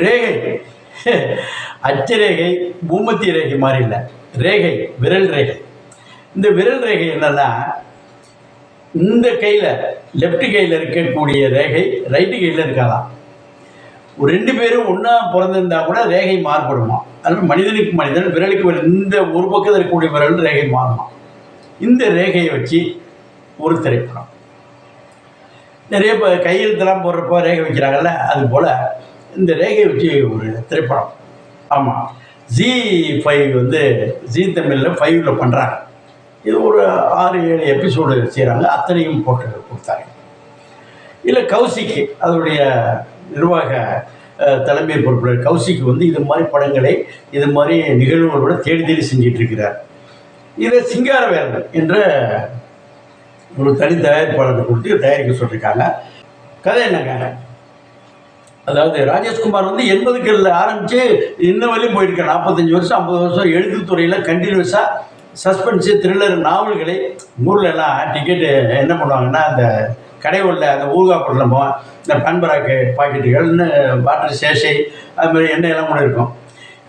ரேகை. அச்சரேகை பூமத்திய ரேகை மாதிரி இல்லை. ரேகை விரல் ரேகை. இந்த விரல் ரேகை என்னன்னா இந்த கையில் லெஃப்ட் கையில் இருக்கக்கூடிய ரேகை ரைட்டு கையில் இருக்காதான் ஒரு ரெண்டு பேரும் ஒன்றா பிறந்திருந்தா கூட ரேகை மாறுபடுமா? அதனால் மனிதனுக்கு மனிதன் விரலுக்கு விரல் இந்த ஒரு பக்கத்தில் இருக்கக்கூடிய விரல் ரேகை மாறுமா? இந்த ரேகையை வச்சு ஒரு திரைப்படம். நிறைய இப்போ கையெழுத்தெல்லாம் போடுறப்போ ரேகை வைக்கிறாங்கல்ல அது போல் இந்த ரேகை வச்சு ஒரு திரைப்படம். ஆமாம் ஜி ஃபைவ் வந்து ஜி தமிழில் ஃபைவ்ல பண்ணுறாங்க இது ஒரு ஆறு ஏழு எபிசோடு செய்கிறாங்க அத்தனையும் போட்டு கொடுத்தாங்க. இல்லை கௌசிக்கு அதனுடைய நிர்வாக தலைமை பொறுப்பில் கௌசிக்கு வந்து இது மாதிரி படங்களை இது மாதிரி நிகழ்வுகளோட தேடி தேடி செஞ்சிட்டு இருக்கிறார் இதை சிங்காரவேலன் என்ற ஒரு தனி தயாரிப்பாளர் கொடுத்து தயாரிக்க சொல்லியிருக்காங்க கதை என்னங்க? அதாவது ராஜேஷ்குமார் வந்து எண்பதுகளில் ஆரம்பித்து இன்ன வரையும் போயிருக்கேன் நாற்பத்தஞ்சு வருஷம் ஐம்பது வருஷம் எழுத்துத்துறையில் கண்டினியூஸாக சஸ்பென்ஸு த்ரில்லர் நாவல்களை ஊரில் எல்லாம் டிக்கெட்டு என்ன பண்ணுவாங்கன்னா அந்த கடைகளில் அந்த ஊர்கா பொருளமோ இந்த பண்பராக்கு பாக்கெட்டுகள் இன்னும் வாட்டர் சேஷை அது மாதிரி எண்ணெய் எல்லாம் கூட இருக்கும்.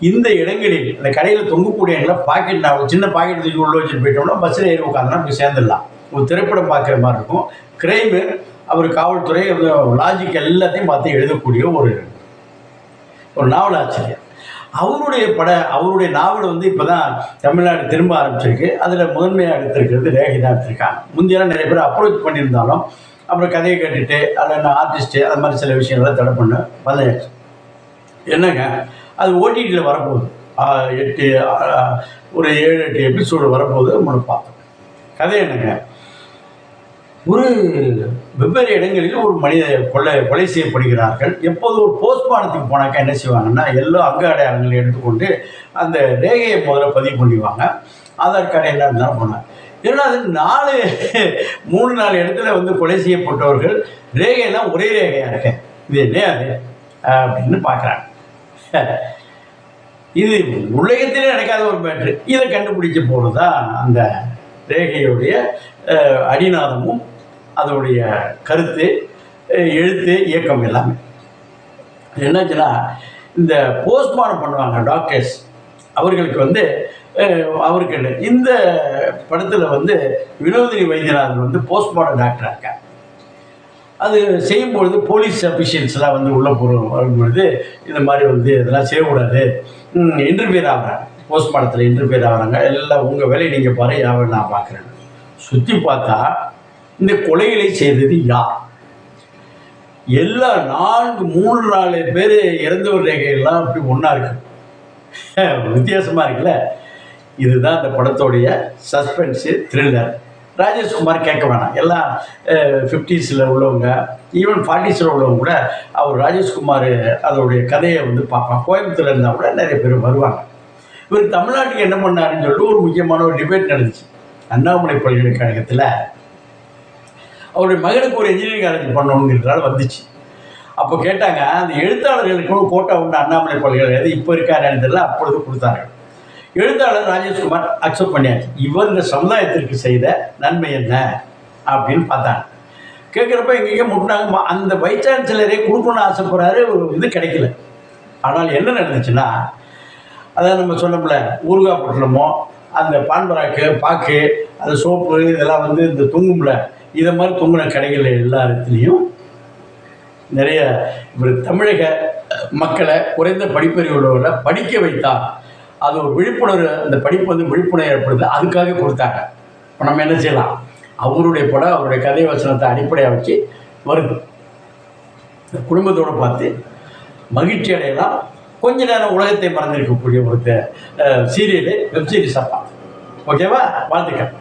இந்த இடங்களில் இந்த கடையில் தொங்கக்கூடிய இடங்கள பாக்கெட் நான் சின்ன பாக்கெட் தூக்கி உள்ள வச்சுட்டு போயிட்டோம்னா பஸ்ஸில் ஏறி உட்காந்தோம்னா போய் சேர்ந்துடலாம். ஒரு திரைப்படம் பார்க்குற மாதிரி இருக்கும். கிரைமு அவர் காவல்துறை லாஜிக் எல்லாத்தையும் பார்த்து எழுதக்கூடிய ஒரு ஒரு நாவல் ஆச்சரியம். அவருடைய பட அவருடைய நாவல் வந்து இப்போ தான் தமிழ்நாடு திரும்ப ஆரம்பிச்சிருக்கு. அதில் முதன்மையாக எடுத்திருக்கிறது ரேகை தான் எடுத்திருக்காங்க முந்தையெல்லாம் நிறைய பேர் அப்ரோச் பண்ணியிருந்தாலும் அப்புறம் கதையை கேட்டுட்டு அதில் ஆர்டிஸ்ட்டு அது மாதிரி சில விஷயங்கள்லாம் தடை பண்ண வந்தாச்சு. என்னங்க? அது ஓடிடியில் வரப்போகுது. எட்டு ஒரு ஏழு எட்டு எபிசோடு வரப்போகுது. நம்ம பார்த்தோம் கதை என்னங்க? ஒரு வெவ்வேறு இடங்களில் ஒரு மனித கொலை கொலை செய்யப்படுகிறார்கள். எப்போது ஒரு போஸ்ட்மார்ட்டத்துக்கு போனாக்கா என்ன செய்வாங்கன்னா எல்லா அங்க அடையாளங்களை எடுத்துக்கொண்டு அந்த ரேகையை முதல்ல பதிவு பண்ணிடுவாங்க. ஆதார் கார்டு எல்லாம் இருந்தாலும் போனாங்க ஏன்னா அது நாலு மூணு நாலு இடத்துல வந்து கொலை செய்யப்பட்டவர்கள் ரேகையெல்லாம் ஒரே ரேகையாக இருக்கு. இது என்ன அது? அப்படின்னு பார்க்குறாங்க. இது உலகத்திலே நடக்காத ஒரு மேட்ரு இதை கண்டுபிடிக்க போகிறது தான் அந்த ரேகையுடைய அடிநாதமும் அதோடைய கருத்து எழுத்து இயக்கம் எல்லாமே. என்னாச்சுன்னா இந்த போஸ்ட்மார்டம் பண்ணுவாங்க டாக்டர்ஸ் அவர்களுக்கு வந்து அவருக்கு இந்த படத்தில் வந்து வினோதினி வைத்தியநாதன் வந்து போஸ்ட்மார்டம் டாக்டராக இருக்காங்க அது செய்யும்பொழுது போலீஸ் அஃபிஷியல்ஸ்லாம் வந்து உள்ளே போகிறோம் வரும்பொழுது இந்த மாதிரி வந்து இதெல்லாம் செய்யக்கூடாது. இன்டர்வியூர் ஆகிறாங்க போஸ்ட்மார்ட்டத்தில் இன்டர்வியூர் ஆகிறாங்க எல்லாம் உங்கள் வேலையை நீங்கள் பாரு யாவை நான் பார்க்குறேன் சுற்றி பார்த்தா இந்த கொலைகளை செய்தது யார்? எல்லா நான்கு மூணு நாலு பேர் இறந்தவர் ரேகையெல்லாம் அப்படி ஒன்றா இருக்கு. வித்தியாசமாக இருக்குல்ல? இதுதான் அந்த படத்தோடைய சஸ்பென்ஸு த்ரில்லர் ராஜேஷ்குமார் கேட்க வேணாம். எல்லாம் ஃபிஃப்டிஸில் உள்ளவங்க ஈவன் ஃபார்ட்டிஸில் உள்ளவங்க கூட அவர் ராஜேஷ்குமார் அதோடைய கதையை வந்து பார்ப்பான் கோயம்புத்தூர்ல இருந்தால் கூட நிறைய பேர் வருவாங்க. இவர் தமிழ்நாட்டுக்கு என்ன பண்ணாருன்னு சொல்லிட்டு ஒரு முக்கியமான ஒரு டிபேட் நடந்துச்சு. அண்ணாமலை பல்கலைக்கழகத்தில் அவருடைய மகனுக்கு ஒரு இன்ஜினியரிங் காலேஜ் பண்ணணுங்கிறதால வந்துச்சு. அப்போ கேட்டாங்க அந்த எழுத்தாளர்களுக்கும் கோட்டா உண்டு அண்ணாமலை பல்கலைக்கழகம் இப்போ இருக்காருன்னு தெரியல அப்பொழுது கொடுத்தாங்க. எழுத்தாளர் ராஜேஷ்குமார் அக்செப்ட் பண்ணியாச்சு. இவர் இந்த சமுதாயத்திற்கு செய்த நன்மை என்ன அப்படின்னு பார்த்தாங்க. கேட்குறப்ப எங்கேயோ முட்டினாங்க. அந்த வைஸ் சான்சலரே கொடுக்கணும்னு ஆசைப்படுறாரு ஒரு இது கிடைக்கல. ஆனால் என்ன நடந்துச்சுன்னா அதான் நம்ம சொன்னோம்ல ஊறுகாய் பொட்டலமோ அந்த பான்பராக்கு பாக்கு அந்த சோப்பு இதெல்லாம் வந்து இந்த தூங்கும்ல இதை மாதிரி தொங்குன கடைகள் எல்லா இடத்துலையும் நிறைய இவர் தமிழக மக்களை குறைந்த படிப்பறிவு உள்ளவர்களை படிக்க வைத்தார் அது ஒரு விழிப்புணர்வு அந்த படிப்பு வந்து விழிப்புணர்வு ஏற்படுது. அதுக்காக கொடுத்தாங்க. இப்போ நம்ம என்ன செய்யலாம்? அவருடைய படம் அவருடைய கதை வசனத்தை அடிப்படையாக வச்சு வருது. இந்த குடும்பத்தோடு பார்த்து மகிழ்ச்சி அடையலாம். கொஞ்ச நேரம் உலகத்தை மறந்திருக்கக்கூடிய ஒரு சீரியலு வெப்சீரிஸ் அப்பா பார்த்து. ஓகேவா? வாழ்த்துக்கள்.